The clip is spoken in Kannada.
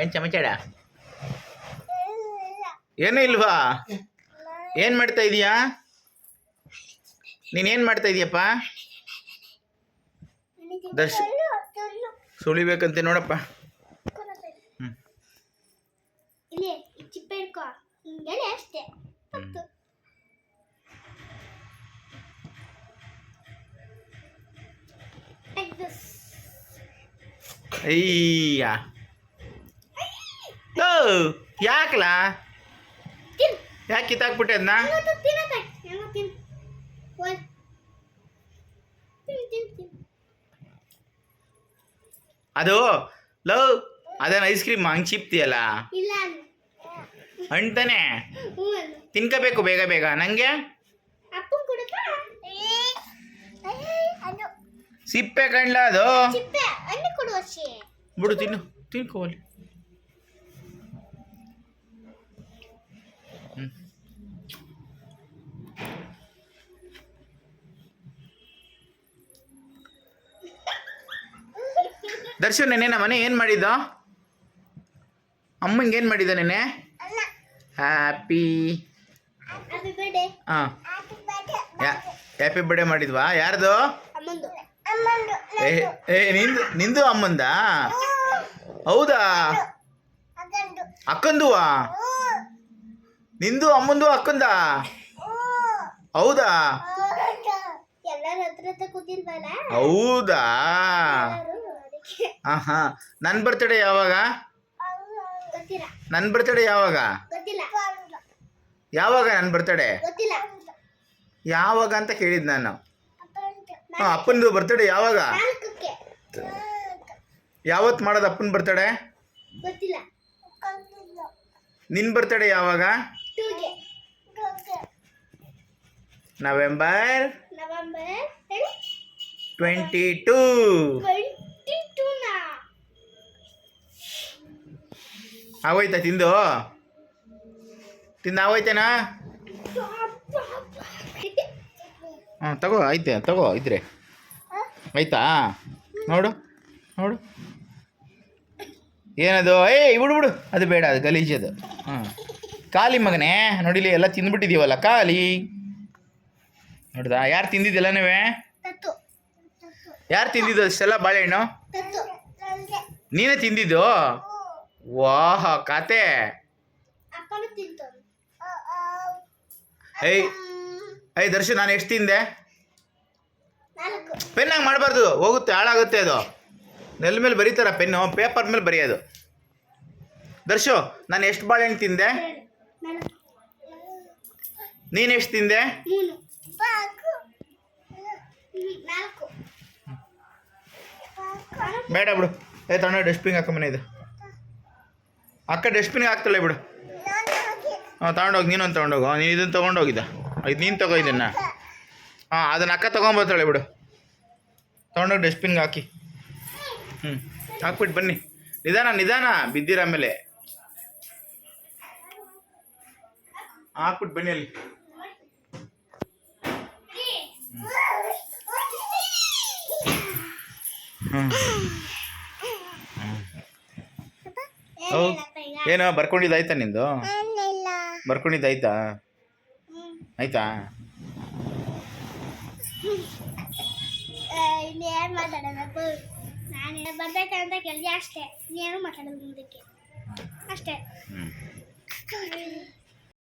ಏನು ಚಮಚಾಡ ಏನೂ ಇಲ್ವಾ? ಏನು ಮಾಡ್ತಾ ಇದೀಯಾ? ನೀನೇನು ಮಾಡ್ತಾ ಇದೀಯಪ್ಪ? ದರ್ಶ ಸುಳಿಬೇಕಂತೆ ನೋಡಪ್ಪ. ಹ್ಞೂ ಯಾಕಲ? ಯಾಕೆ ಕಿತ್ತಾಕ್ಬಿಟ್ಟೆ ಅದನ್ನ ಅದು ಲವ್ ಅದನ್ನ ಐಸ್ ಕ್ರೀಮ್ ಹಂಗೆ ಚಿಪ್ತಿಯಲ್ಲ? ಅಂತಾನೆ ತಿನ್ಕೋಬೇಕು ಬೇಗ ಬೇಗ. ನಂಗೆ? ಸಿಪ್ಪೆ ಕಣ್ಲ ಅದು? ಬಿಡು ತಿನ್ನು. ತಿನ್ಕೋಲಿ ದರ್ಶನ್ ನೆನೆ ನಮ್ಮ ಮನೆ ಏನು ಮಾಡಿದ್ದ? ಅಮ್ಮಂಗೆ ಏನು ಮಾಡಿದ ನೆನೆ ಹ್ಯಾಪಿ ಹ್ಯಾಪಿ ಬರ್ಡೇ ಹಾಂ. ಹ್ಯಾಪಿ ಬರ್ಡೇ ಹ್ಯಾಪಿ ಬರ್ಡೇ ಮಾಡಿದ್ವಾ? ಯಾರ್ದು? ಏ ಏ ನಿಂದು ನಿಂದು ಅಮ್ಮಂದ? ಹೌದಾ? ಅಕ್ಕಂದುವಾ? ನಿಂದು ಅಮ್ಮಂದು ಅಕ್ಕಂದ? ಹೌದಾ? ಹೌದಾ? ಹಾಂ ಹಾಂ ನನ್ನ ಬರ್ತಡೇ ಯಾವಾಗ? ನನ್ ಬರ್ತಡೇ ಯಾವಾಗ? ಯಾವಾಗ ನನ್ನ ಬರ್ತಡೇ ಯಾವಾಗ ಅಂತ ಕೇಳಿದ್ ನಾನು. ಹಾಂ ಅಪ್ಪನದು ಬರ್ತಡೇ ಯಾವಾಗ? ಯಾವತ್ ಯಾವತ್ತು ಮಾಡೋದು ಅಪ್ಪನ ಬರ್ತಡೇ ನಿನ್ನ ಬರ್ತಡೇ ಯಾವಾಗ? November November twenty two. ಆಗೋಯ್ತ ತಿಂದು? ತಿಂದು ಆಗೋಯ್ತೇನಾ? ಹಾಂ ತಗೋ ಐತೆ ತಗೋ ಇದ್ರೆ. ಆಯ್ತಾ? ನೋಡು ನೋಡು. ಏನದು? ಏಯ್ ಬಿಡು ಬಿಡು. ಅದು ಬೇಡ ಅದು ಗಲೀಜದು ಖಾಲಿ ಮಗನೇ ನೋಡಿಲಿ ಎಲ್ಲ ತಿಂದ್ಬಿಟ್ಟಿದೀವಲ್ಲ ಖಾಲಿ ನೋಡ್ದಾ ಯಾರು ತಿಂದಿದ್ದಿಲ್ಲ ನೀವೇ? ಯಾರು ತಿಂದಿದ್ದು ಅಷ್ಟೆಲ್ಲ ಬಾಳೆಹಣ್ಣು? ನೀನೇ ತಿಂದಿದ್ದು? ವಾಹ ಕತೆ. ಐ ಐ ದರ್ಶನ್ ನಾನು ಎಷ್ಟು ತಿಂದೆ? ಪೆನ್ನಾಗಿ ಮಾಡಬಾರ್ದು ಹೋಗುತ್ತೆ ಹಾಳಾಗುತ್ತೆ ಅದು. ನೆಲ ಮೇಲೆ ಬರೀತಾರ ಪೆನ್ನು ಪೇಪರ್ ಮೇಲೆ ಬರೆಯೋದು. ದರ್ಶು ನಾನು ಎಷ್ಟು ಬಾಳೆಹಣ್ಣು ತಿಂದೆ? ಎರಡು ನಾಲ್ಕು ನೀನು ಎಷ್ಟು ತಿಂದೆ? ಬೇಡ ಬಿಡು. ಏ ಡಸ್ಟ್ಬಿನ್ ಹಾಕೋ ಮನೆ ಇದು. ಅಕ್ಕ ಡಸ್ಟ್ಬಿನ್ಗೆ ಹಾಕ್ತಾಳೆ ಬಿಡು. ಹಾಂ ತಗೊಂಡೋಗಿ ನೀನೊಂದು ತೊಗೊಂಡೋಗು. ನೀನು ಇದನ್ನು ತೊಗೊಂಡೋಗಿದ್ದ. ಇದು ನೀನು ತಗೋ ಇದನ್ನು. ಹಾಂ ಅದನ್ನು ಅಕ್ಕ ತೊಗೊಂಬರ್ತಾಳೆ ಬಿಡು. ತೊಗೊಂಡೋಗಿ ಡಸ್ಟ್ಬಿನ್ಗೆ ಹಾಕಿ. ಹ್ಞೂ ಹಾಕ್ಬಿಟ್ಟು ಬನ್ನಿ. ನಿಧಾನ ನಿಧಾನ. ಬಿದ್ದಿರ ಆಮೇಲೆ. ಹಾಕ್ಬಿಟ್ಟು ಬನ್ನಿ ಅಲ್ಲಿ. ಏನೋ ಬರ್ಕೊಂಡಿದ್ದಾಯ್ತಾ ನಿಂದು? ಬರ್ಕೊಂಡಿದ್ದಾಯ್ತಾ? ಆಯ್ತಾ? ಇನ್ನೇನು ಮಾತಾಡಬೇಕು ನಾನು ಬರ್ಬೇಕಂತ ಕೇಳಿದೆ. ಅಷ್ಟೇ. ನೀನು ಮಾತಾಡೋದು ಮುಂದಕ್ಕೆ? ಅಷ್ಟೇ.